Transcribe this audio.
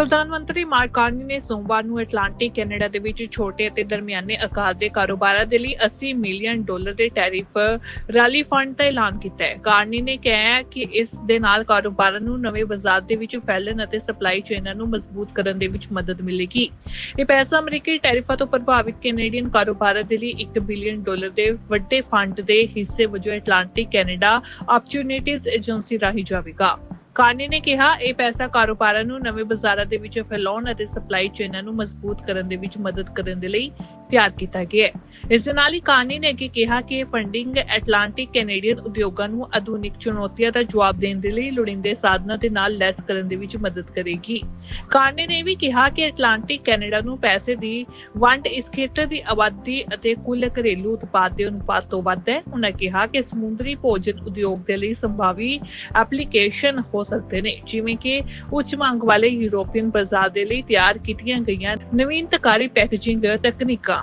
ਪ੍ਰਧਾਨ ਮੰਤਰੀ mark Carney ਨੇ ਸੋਮਵਾਰ ਨੂੰ ਐਟਲਾਂਟਿਕ ਕੈਨੇਡਾ ਦੇ ਵਿੱਚ ਛੋਟੇ ਅਤੇ ਦਰਮਿਆਨੇ ਆਕਾਰ ਦੇ ਕਾਰੋਬਾਰਾਂ ਦੇ ਲਈ 80 ਮਿਲੀਅਨ ਡਾਲਰ ਦੇ ਟੈਰਿਫ ਰਾਲੀ ਫੰਡ ਦਾ ਐਲਾਨ ਕੀਤਾ ਹੈ। ਕਾਰਨੀ ਨੇ ਕਿਹਾ ਕਿ ਇਸ ਦੇ ਨਾਲ ਕਾਰੋਬਾਰਾਂ ਨੂੰ ਨਵੇਂ ਬਾਜ਼ਾਰ ਦੇ ਵਿੱਚ ਫੈਲਣ ਅਤੇ ਸਪਲਾਈ ਚੇਨਾਂ ਨੂੰ ਮਜ਼ਬੂਤ ਕਰਨ ਦੇ ਵਿੱਚ ਮਦਦ ਮਿਲੇਗੀ। ਇਹ ਪੈਸਾ ਅਮਰੀਕੀ ਟੈਰਿਫਾਂ ਤੋਂ ਪ੍ਰਭਾਵਿਤ ਕੈਨੇਡੀਅਨ ਕਾਰੋਬਾਰਾਂ ਦੇ ਲਈ 1 ਬਿਲੀਅਨ ਡਾਲਰ ਦੇ ਵੱਡੇ ਫੰਡ ਦੇ ਹਿੱਸੇ ਵਜੋਂ ਐਟਲਾਂਟਿਕ ਕੈਨੇਡਾ ਆਪਚੂਨਿਟੀਜ਼ ਏਜੰਸੀ ਰਾਹੀਂ ਜਾਵੇਗਾ। ਕਾਰਨੀ ਨੇ ਕਿਹਾ, ਇਹ ਪੈਸਾ ਕਾਰੋਬਾਰਾਂ ਨੂੰ ਨਵੇਂ ਬਾਜ਼ਾਰਾਂ ਦੇ ਵਿੱਚ ਫੈਲਾਉਣ ਅਤੇ ਸਪਲਾਈ ਚੇਨਾਂ ਨੂੰ ਮਜ਼ਬੂਤ ਕਰਨ ਦੇ ਵਿੱਚ ਮਦਦ ਕਰਨ ਦੇ ਲਈ ਤਿਆਰ ਕੀਤਾ ਗਿਆ ਹੈ। ਇਸ ਦੇ ਨਾਲ ਹੀ ਕਾਰਨੀ ਨੇ ਅੱਗੇ ਕਿਹਾ ਕਿ ਇਹ ਫੰਡਿੰਗ ਐਟਲਾਂਟਿਕ ਕੈਨੇਡੀਅਨ ਉਦਯੋਗਾਂ ਨੂੰ ਆਧੁਨਿਕ ਚੁਣੌਤੀਆਂ ਦਾ ਜਵਾਬ ਦੇਣ ਦੇ ਲਈ ਲੋੜੀਂਦੇ ਸਾਧਨਾਂ ਦੇ ਨਾਲ ਲੈਸ ਕਰਨ ਦੇ ਵਿੱਚ ਮਦਦ ਕਰੇਗੀ। ਕਾਰਨੀ ਨੇ ਵੀ ਕਿਹਾ ਕਿ ਐਟਲਾਂਟਿਕ ਕੈਨੇਡਾ ਨੂੰ ਪੈਸੇ ਦੀ ਵੰਡ ਇਸ ਖੇਤਰ ਦੀ ਆਬਾਦੀ ਅਤੇ ਕੁੱਲ ਘਰੇਲੂ ਉਤਪਾਦ ਦੇ ਅਨੁਪਾਤ ਤੋਂ ਵੱਧ ਹੈ। ਉਹਨਾਂ ਕਿਹਾ ਕਿ ਸਮੁੰਦਰੀ ਭੋਜਨ ਉਦਯੋਗ ਦੇ ਲਈ ਸੰਭਾਵੀ ਐਪਲੀਕੇਸ਼ਨ ਹੋ ਸਕਦੇ ਨੇ, ਜਿਵੇਂ ਕਿ ਉੱਚ ਮੰਗ ਵਾਲੇ ਯੂਰੋਪੀਅਨ ਬਾਜ਼ਾਰ ਦੇ ਲਈ ਤਿਆਰ ਕੀਤੀਆਂ ਗਈਆਂ ਨਵੀਨਤਕਾਰੀ ਪੈਕੇਜਿੰਗ ਤਕਨੀਕਾਂ।